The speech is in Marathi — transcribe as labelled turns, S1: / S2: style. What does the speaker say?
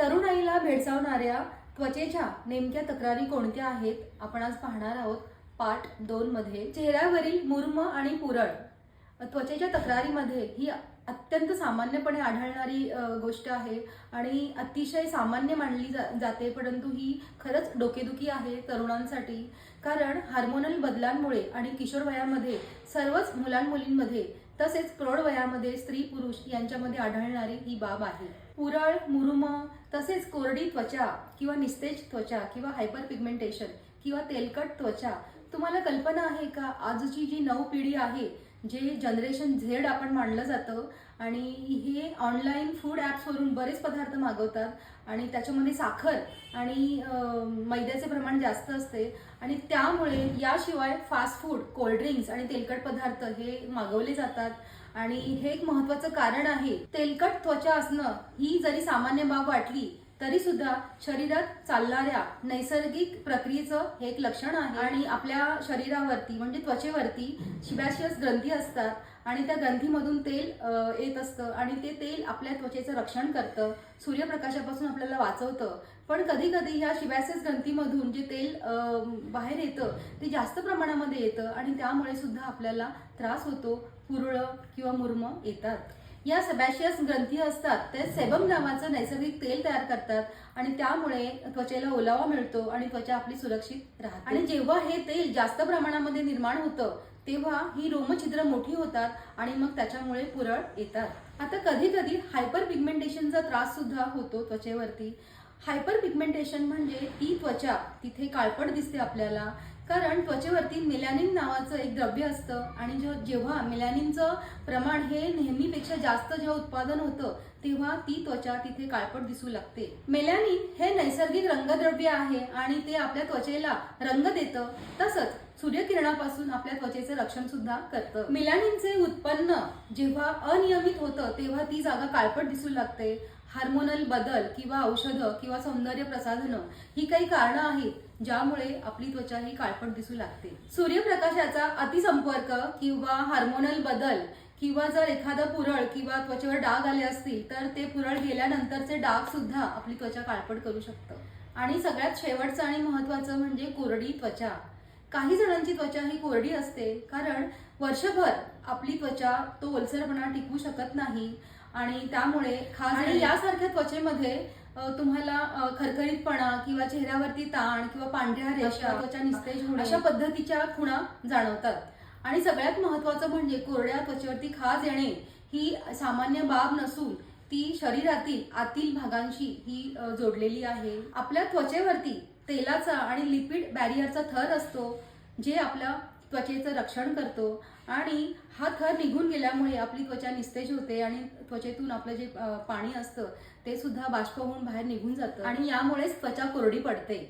S1: तरुणाईला भेडसावणाऱ्या त्वचेच्या नेमक्या तक्रारी कोणत्या आहेत? आपण आज पाहणार आहोत पार्ट दोन मध्ये. चेहऱ्यावरील मुर्म आणि पुरळ. त्वचेच्या तक्रारीमध्ये ही अत्यंत सामान्यपणे आढळणारी गोष्ट आहे आणि अतिशय सामान्य मानली जा जाते परंतु ही खरंच डोकेदुखी आहे तरुणांसाठी. कारण हार्मोनल बदलांमुळे आणि किशोर वयामध्ये सर्वच मुलांमुलींमध्ये तसेच प्रौढ वयामध्ये स्त्री पुरुष यांच्यामध्ये आढळणारी ही बाब आहे. पुरळ मुरुम तसेच कोरडी त्वचा किंवा निस्तेज त्वचा किंवा हायपर पिगमेंटेशन किंवा तेलकट त्वचा. तुम्हाला कल्पना आहे का? आजची जी नऊ पिढी आहे जे जनरेशन झेड आपण मानलं जातं आणि हे ऑनलाईन फूड ॲप्सवरून बरेच पदार्थ मागवतात आणि त्याच्यामध्ये साखर आणि मैद्याचे प्रमाण जास्त असते आणि त्यामुळे याशिवाय फास्ट फूड कोल्ड्रिंक्स आणि तेलकट पदार्थ हे मागवले जातात. आणि हे एक महत्वाचं कारण आहे. तेलकट त्वचा असणं ही जरी सामान्य बाब वाटली तरी सुद्धा शरीरात चालणाऱ्या नैसर्गिक प्रक्रियेचं हे एक लक्षण आहे. आणि आपल्या शरीरावरती म्हणजे त्वचेवरती शिबॅशियस ग्रंथी असतात आणि त्या ग्रंथीमधून तेल येत असतं आणि ते तेल आपल्या त्वचेचं रक्षण करतं. सूर्यप्रकाशापासून आपल्याला वाचवतं. पण कधी कधी ह्या शिबॅसेस ग्रंथीमधून जे तेल बाहेर येतं ते जास्त प्रमाणामध्ये येतं आणि त्यामुळे सुद्धा आपल्याला त्रास होतो. पुरळ किंवा मुर्म येतात. या सबॅशियस ग्रंथी असतात ते सेबम नावाचं नैसर्गिक तेल तयार करतात आणि त्यामुळे त्वचेला ओलावा मिळतो आणि त्वचा आपली सुरक्षित राहते. आणि जेव्हा हे तेल जास्त प्रमाणामध्ये निर्माण होतं तेव्हा ही रोमछिद्र मोठी होतात आणि मग त्याच्यामुळे पुरळ येतात. आता कधी कधी हायपर पिगमेंटेशनचा त्रास सुद्धा होतो त्वचेवरती. हायपर पिगमेंटेशन म्हणजे ती त्वचा तिथे काळपट दिसते आपल्याला. कारण त्वचेवरती मेलॅनिन नावाचं एक द्रव्य असतं आणि जेव्हा जेव्हा मेलॅनिनचं प्रमाण हे नेहमीपेक्षा जास्त जेव्हा उत्पादन होतं तेव्हा ती त्वचा तिथे काळपट दिसू लागते. मेलॅनिन हे नैसर्गिक रंगद्रव्य आहे आणि ते आपल्या त्वचेला रंग देतं. तसंच सूर्यकिरणापासून आपल्या त्वचेचं रक्षण सुद्धा करतं. मेलॅनिनचे उत्पन्न जेव्हा अनियमित होतं तेव्हा ती जागा काळपट दिसू लागते. हार्मोनल बदल किंवा औषधं किंवा सौंदर्य प्रसाधनं ही काही कारणं आहेत ज्यामुळे आपली त्वचा ही काळपट दिसू लागते. सूर्यप्रकाशाचा अतिसंपर्क किंवा हार्मोनल बदल किंवा जर एखादं पुरळ किंवा त्वचेवर डाग आले असतील तर ते पुरळ गेल्यानंतरचे डाग सुद्धा आपली त्वचा काळपट करू शकतं. आणि सगळ्यात शेवटचं आणि महत्वाचं म्हणजे कोरडी त्वचा. काही जणांची त्वचा ही कोरडी असते कारण वर्षभर आपली त्वचा तो ओलसरपणा टिकू शकत नाही आणि त्यामुळे खास आणि यासारख्या त्वचेमध्ये तुम्हाला खरखरीतपणा किंवा चेहऱ्यावरती ताण किंवा पांढऱ्या रेषा त्वचा निस्तेज होणे अशा पद्धतीच्या खुणा जाणवतात. आणि सगळ्यात महत्वाचं म्हणजे कोरड्या त्वचेवरती खाज येणे ही सामान्य बाब नसून ती शरीरातील आतील भागांशी ही जोडलेली आहे. आपल्या त्वचेवरती तेलाचा आणि लिपिड बॅरियरचा थर असतो जे आपल्या त्वचेचं रक्षण करतो. आणि हा थर निघून गेल्यामुळे आपली त्वचा निस्तेज होते आणि त्वचेतून आपलं जे पाणी असतं ते सुद्धा बाष्प होऊन बाहेर निघून जातं. आणि यामुळेच त्वचा कोरडी पडते.